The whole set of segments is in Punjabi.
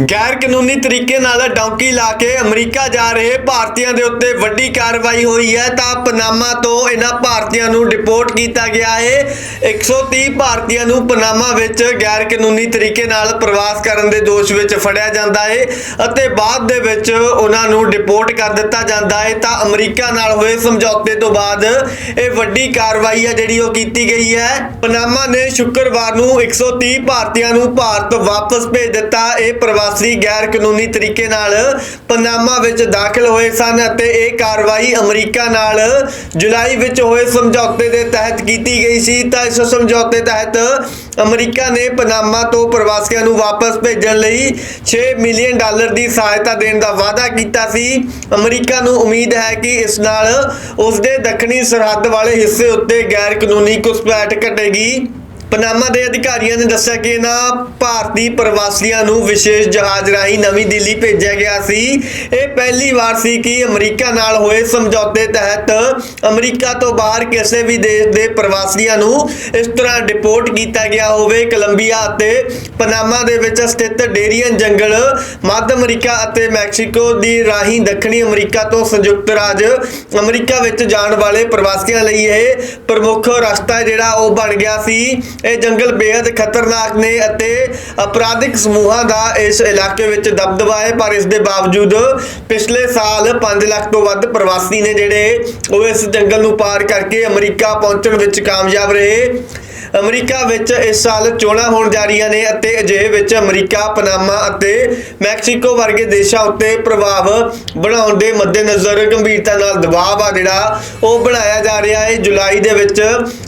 ਗੈਰ ਕਾਨੂੰਨੀ ਤਰੀਕੇ ਨਾਲ ਡੌਂਕੀ ਲਾ ਕੇ ਅਮਰੀਕਾ ਜਾ ਰਹੇ ਭਾਰਤੀਆਂ ਦੇ ਉੱਤੇ ਵੱਡੀ ਕਾਰਵਾਈ ਹੋਈ ਹੈ, ਤਾਂ ਪਨਾਮਾ ਤੋਂ ਇਹਨਾਂ ਭਾਰਤੀਆਂ ਨੂੰ ਡਿਪੋਰਟ ਕੀਤਾ ਗਿਆ ਹੈ 130 ਭਾਰਤੀਆਂ ਨੂੰ ਪਨਾਮਾ ਵਿੱਚ ਗੈਰ ਕਾਨੂੰਨੀ ਤਰੀਕੇ ਨਾਲ ਪ੍ਰਵਾਸ ਕਰਨ ਦੇ ਦੋਸ਼ ਵਿੱਚ ਫੜਿਆ ਜਾਂਦਾ ਹੈ ਅਤੇ ਬਾਅਦ ਦੇ ਵਿੱਚ ਉਹਨਾਂ ਨੂੰ ਡਿਪੋਰਟ ਕਰ ਦਿੱਤਾ ਜਾਂਦਾ ਹੈ ਤਾਂ ਅਮਰੀਕਾ ਨਾਲ ਹੋਏ ਸਮਝੌਤੇ ਤੋਂ ਬਾਅਦ ਇਹ ਵੱਡੀ ਕਾਰਵਾਈ ਹੈ ਜਿਹੜੀ ਉਹ ਕੀਤੀ ਗਈ ਹੈ। ਪਨਾਮਾ ਨੇ ਸ਼ੁੱਕਰਵਾਰ ਨੂੰ 130 ਭਾਰਤੀਆਂ ਨੂੰ ਭਾਰਤ ਵਾਪਸ ਭੇਜ ਦਿੱਤਾ। ਇਹ ਪ੍ਰਵਾਸੀ ਗੈਰ ਕਾਨੂੰਨੀ ਤਰੀਕੇ ਨਾਲ ਪਨਾਮਾ ਵਿੱਚ ਦਾਖਲ ਹੋਏ ਸਨ ਅਤੇ ਇਹ ਕਾਰਵਾਈ ਅਮਰੀਕਾ ਨਾਲ ਜੁਲਾਈ ਵਿੱਚ ਹੋਏ ਸਮਝੌਤੇ ਦੇ ਤਹਿਤ ਕੀਤੀ ਗਈ ਸੀ। ਤਾਂ ਇਸ ਸਮਝੌਤੇ ਤਹਿਤ ਅਮਰੀਕਾ ਨੇ ਪਨਾਮਾ ਤੋਂ ਪ੍ਰਵਾਸੀਆਂ ਨੂੰ ਵਾਪਸ ਭੇਜਣ ਲਈ 6 ਮਿਲੀਅਨ ਡਾਲਰ ਦੀ ਸਹਾਇਤਾ ਦੇਣ ਦਾ ਵਾਅਦਾ ਕੀਤਾ ਸੀ। ਅਮਰੀਕਾ ਨੂੰ ਉਮੀਦ ਹੈ ਕਿ ਇਸ ਨਾਲ ਉਸ ਦੇ ਦੱਖਣੀ ਸਰਹੱਦ ਵਾਲੇ ਹਿੱਸੇ ਉੱਤੇ ਗੈਰ ਕਾਨੂੰਨੀ ਘੁਸਪੈਠ ਘਟੇਗੀ। ਪਨਾਮਾ ਦੇ ਅਧਿਕਾਰੀਆਂ ਨੇ ਦੱਸਿਆ ਕਿ ਇਹਨਾਂ ਭਾਰਤੀ ਪ੍ਰਵਾਸੀਆਂ ਨੂੰ ਵਿਸ਼ੇਸ਼ ਜਹਾਜ਼ ਰਾਹੀਂ ਨਵੀਂ ਦਿੱਲੀ ਭੇਜਿਆ ਗਿਆ ਸੀ। ਇਹ ਪਹਿਲੀ ਵਾਰ ਸੀ ਕਿ ਅਮਰੀਕਾ ਨਾਲ ਹੋਏ ਸਮਝੌਤੇ ਤਹਿਤ ਅਮਰੀਕਾ ਤੋਂ ਬਾਹਰ ਕਿਸੇ ਵੀ ਦੇਸ਼ ਦੇ ਪ੍ਰਵਾਸੀਆਂ ਨੂੰ ਇਸ ਤਰ੍ਹਾਂ ਡਿਪੋਰਟ ਕੀਤਾ ਗਿਆ ਹੋਵੇ। ਕੋਲੰਬੀਆ ਅਤੇ ਪਨਾਮਾ ਦੇ ਵਿੱਚ ਸਥਿਤ ਡੇਰੀਅਨ ਜੰਗਲ ਮੱਧ ਅਮਰੀਕਾ ਅਤੇ ਮੈਕਸੀਕੋ ਦੀ ਰਾਹੀਂ ਦੱਖਣੀ ਅਮਰੀਕਾ ਤੋਂ ਸੰਯੁਕਤ ਰਾਜ ਅਮਰੀਕਾ ਵਿੱਚ ਜਾਣ ਵਾਲੇ ਪ੍ਰਵਾਸੀਆਂ ਲਈ ਇਹ ਪ੍ਰਮੁੱਖ ਰਸਤਾ ਜਿਹੜਾ ਉਹ ਬਣ ਗਿਆ ਸੀ। ਇਹ ਜੰਗਲ ਬੇहद ਖਤਰਨਾਕ ਨੇ ਅਤੇ ਅਪਰਾਧਿਕ ਸਮੂਹਾਂ ਦਾ ਇਸ ਇਲਾਕੇ ਵਿੱਚ ਦਬਦਬਾ ਹੈ, ਪਰ ਇਸ ਦੇ ਬਾਵਜੂਦ ਪਿਛਲੇ ਸਾਲ 5 ਲੱਖ ਤੋਂ ਵੱਧ ਪ੍ਰਵਾਸੀ ਨੇ ਜਿਹੜੇ ਉਹ ਇਸ ਜੰਗਲ ਨੂੰ ਪਾਰ ਕਰਕੇ ਅਮਰੀਕਾ ਪਹੁੰਚਣ ਵਿੱਚ ਕਾਮਯਾਬ ਰਹੇ। ਅਮਰੀਕਾ ਵਿੱਚ ਇਸ ਸਾਲ ਚੋਣਾਂ ਹੋਣ ਜਾ ਰਹੀਆਂ ਨੇ ਅਤੇ ਅਜਿਹੇ ਵਿੱਚ ਅਮਰੀਕਾ, ਪਨਾਮਾ ਅਤੇ ਮੈਕਸੀਕੋ ਵਰਗੇ ਦੇਸ਼ਾਂ ਉੱਤੇ ਪ੍ਰਭਾਵ ਬਣਾਉਣ ਦੇ ਮੱਦੇਨਜ਼ਰ ਗੰਭੀਰਤਾ ਨਾਲ ਦਬਾਅ ਆ ਜਿਹੜਾ ਉਹ ਬਣਾਇਆ ਜਾ ਰਿਹਾ ਹੈ। ਜੁਲਾਈ ਦੇ ਵਿੱਚ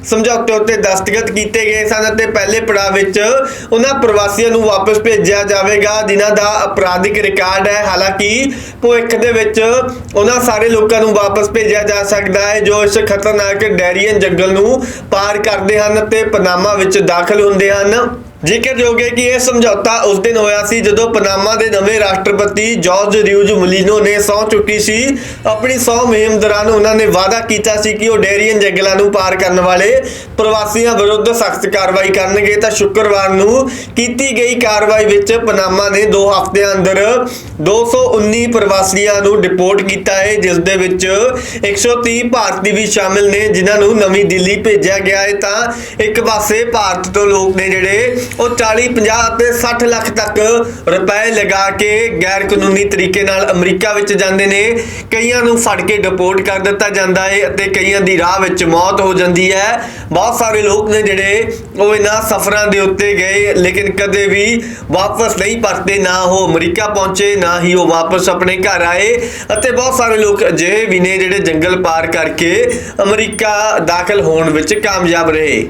ਸਮਝੌਤੇ ਉੱਤੇ ਦਸਤਖਤ ਕੀਤੇ ਗਏ ਸਨ ਅਤੇ ਪਹਿਲੇ ਪੜਾਅ ਵਿੱਚ ਉਹਨਾਂ ਪ੍ਰਵਾਸੀਆਂ ਨੂੰ ਵਾਪਸ ਭੇਜਿਆ ਜਾਵੇਗਾ। ਜਿਨ੍ਹਾਂ ਦਾ ਅਪਰਾਧਿਕ ਰਿਕਾਰਡ ਹੈ। ਹਾਲਾਂਕਿ ਭਵਿੱਖ ਦੇ ਵਿੱਚ ਉਹਨਾਂ ਸਾਰੇ ਲੋਕਾਂ ਨੂੰ ਵਾਪਸ ਭੇਜਿਆ ਜਾ ਸਕਦਾ ਹੈ, ਜੋ ਇਸ ਖਤਰਨਾਕ ਡੈਰੀਅਨ ਜੰਗਲ ਨੂੰ ਪਾਰ ਕਰਦੇ ਹਨ ਅਤੇ ਪਨਾਮਾ ਵਿੱਚ ਦਾਖਲ ਹੁੰਦੇ ਹਨ। ਜ਼ਿਕਰਯੋਗ ਹੈ ਕਿ ਇਹ ਸਮਝੌਤਾ ਉਸ ਦਿਨ ਹੋਇਆ ਸੀ ਜਦੋਂ ਪਨਾਮਾ ਦੇ ਨਵੇਂ ਰਾਸ਼ਟਰਪਤੀ ਜਾਰਜ ਰਿਊਜ ਮੁਲੀਨੋ ਨੇ ਸਹੁੰ ਚੁੱਕੀ ਸੀ। ਆਪਣੀ ਸਹੁੰ ਮੁਹਿੰਮ ਦੌਰਾਨ ਉਹਨਾਂ ਨੇ ਵਾਅਦਾ ਕੀਤਾ ਸੀ ਕਿ ਉਹ ਡੈਰੀਅਨ ਜੰਗਲਾਂ ਨੂੰ ਪਾਰ ਕਰਨ ਵਾਲੇ ਪ੍ਰਵਾਸੀਆਂ ਵਿਰੁੱਧ ਸਖਤ ਕਾਰਵਾਈ ਕਰਨਗੇ। ਤਾਂ ਸ਼ੁੱਕਰਵਾਰ ਨੂੰ ਕੀਤੀ ਗਈ ਕਾਰਵਾਈ ਵਿੱਚ ਪਨਾਮਾ ਨੇ 2 ਹਫ਼ਤਿਆਂ ਅੰਦਰ 219 ਪ੍ਰਵਾਸੀਆਂ ਨੂੰ ਡਿਪੋਰਟ ਕੀਤਾ ਹੈ, ਜਿਸ ਦੇ ਵਿੱਚ 130 ਭਾਰਤੀ ਵੀ ਸ਼ਾਮਿਲ ਨੇ, ਜਿਨ੍ਹਾਂ ਨੂੰ ਨਵੀਂ ਦਿੱਲੀ ਭੇਜਿਆ ਗਿਆ ਹੈ। ਤਾਂ ਇੱਕ ਪਾਸੇ ਭਾਰਤ ਤੋਂ ਲੋਕ ਨੇ ਜਿਹੜੇ ਉਹ 40 50 ਅਤੇ 60 ਲੱਖ ਤੱਕ ਰੁਪਏ ਲਗਾ ਕੇ ਗੈਰ ਕਾਨੂੰਨੀ ਤਰੀਕੇ ਨਾਲ ਅਮਰੀਕਾ ਵਿੱਚ ਜਾਂਦੇ ਨੇ। ਕਈਆਂ ਨੂੰ ਫੜ ਕੇ ਡਿਪੋਰਟ ਕਰ ਦਿੱਤਾ ਜਾਂਦਾ ਹੈ ਅਤੇ ਕਈਆਂ ਦੀ ਰਾਹ ਵਿੱਚ ਮੌਤ ਹੋ ਜਾਂਦੀ ਹੈ। ਬਹੁਤ ਸਾਰੇ ਲੋਕ ਨੇ ਜਿਹੜੇ ਉਹ ਇਹਨਾਂ ਸਫ਼ਰਾਂ ਦੇ ਉੱਤੇ ਗਏ, ਲੇਕਿਨ ਕਦੇ ਵੀ ਵਾਪਸ ਨਹੀਂ ਪਰਤੇ। ਨਾ ਉਹ ਅਮਰੀਕਾ ਪਹੁੰਚੇ, ਨਾ ਹੀ ਉਹ ਵਾਪਸ ਆਪਣੇ ਘਰ ਆਏ ਅਤੇ ਬਹੁਤ ਸਾਰੇ ਲੋਕ ਅਜਿਹੇ ਵੀ ਨੇ ਜਿਹੜੇ ਜੰਗਲ ਪਾਰ ਕਰਕੇ ਅਮਰੀਕਾ ਦਾਖਲ ਹੋਣ ਵਿੱਚ ਕਾਮਯਾਬ ਰਹੇ।